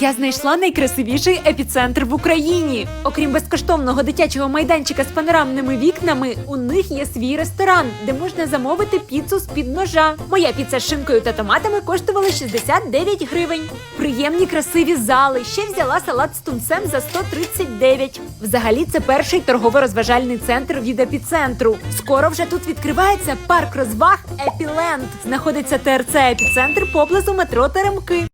Я знайшла найкрасивіший епіцентр в Україні. Окрім безкоштовного дитячого майданчика з панорамними вікнами, у них є свій ресторан, де можна замовити піцу з під ножа. Моя піца з шинкою та томатами коштувала 69 гривень. Приємні красиві зали. Ще взяла салат з тунцем за 139. Взагалі, це перший торгово-розважальний центр від епіцентру. Скоро вже тут відкривається парк розваг Епіленд. Знаходиться ТРЦ епіцентр поблизу метро Теремки.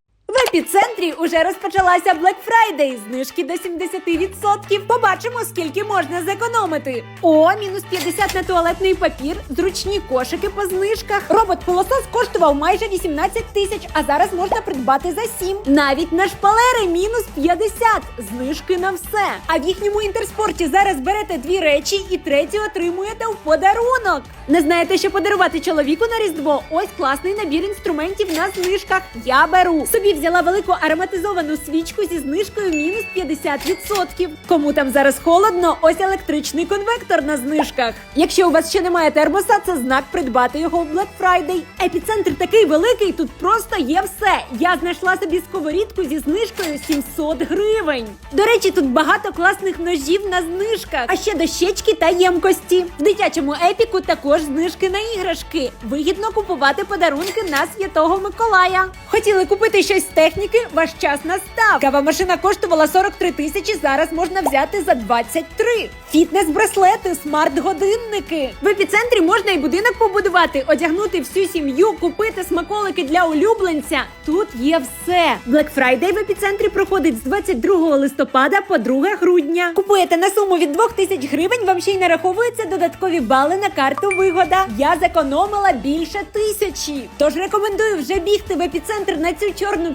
Епіцентрі уже розпочалася Black Friday. Знижки до 70%. Побачимо, скільки можна зекономити. О, мінус 50 на туалетний папір, зручні кошики по знижках. Робот-пилосос коштував майже 18 тисяч, а зараз можна придбати за 7. Навіть на шпалери мінус 50. Знижки на все. А в їхньому інтерспорті зараз берете дві речі і третю отримуєте в подарунок. Не знаєте, що подарувати чоловіку на різдво? Ось класний набір інструментів на знижках. Я беру. Собі взяла велику ароматизовану свічку зі знижкою мінус 50%. Кому там зараз холодно, ось електричний конвектор на знижках. Якщо у вас ще немає термоса, це знак придбати його в Black Friday. Епіцентр такий великий, тут просто є все. Я знайшла собі сковорідку зі знижкою 700 гривень. До речі, тут багато класних ножів на знижках, а ще дощечки та ємкості. В дитячому епіку також знижки на іграшки. Вигідно купувати подарунки на святого Миколая. Хотіли купити щось з техніки? Ваш час настав. Кава машина коштувала 43 тисячі. Зараз можна взяти за 23. Фітнес-браслети, смарт-годинники. В епіцентрі можна і будинок побудувати, одягнути всю сім'ю, купити смаколики для улюбленця. Тут є все. Black Friday в епіцентрі проходить з 22 листопада по 2 грудня. Купуєте на суму від 2000 гривень, вам ще й нараховуються додаткові бали на карту вигода. Я зекономила більше тисячі. Тож рекомендую вже бігти в епіцентр на цю чорну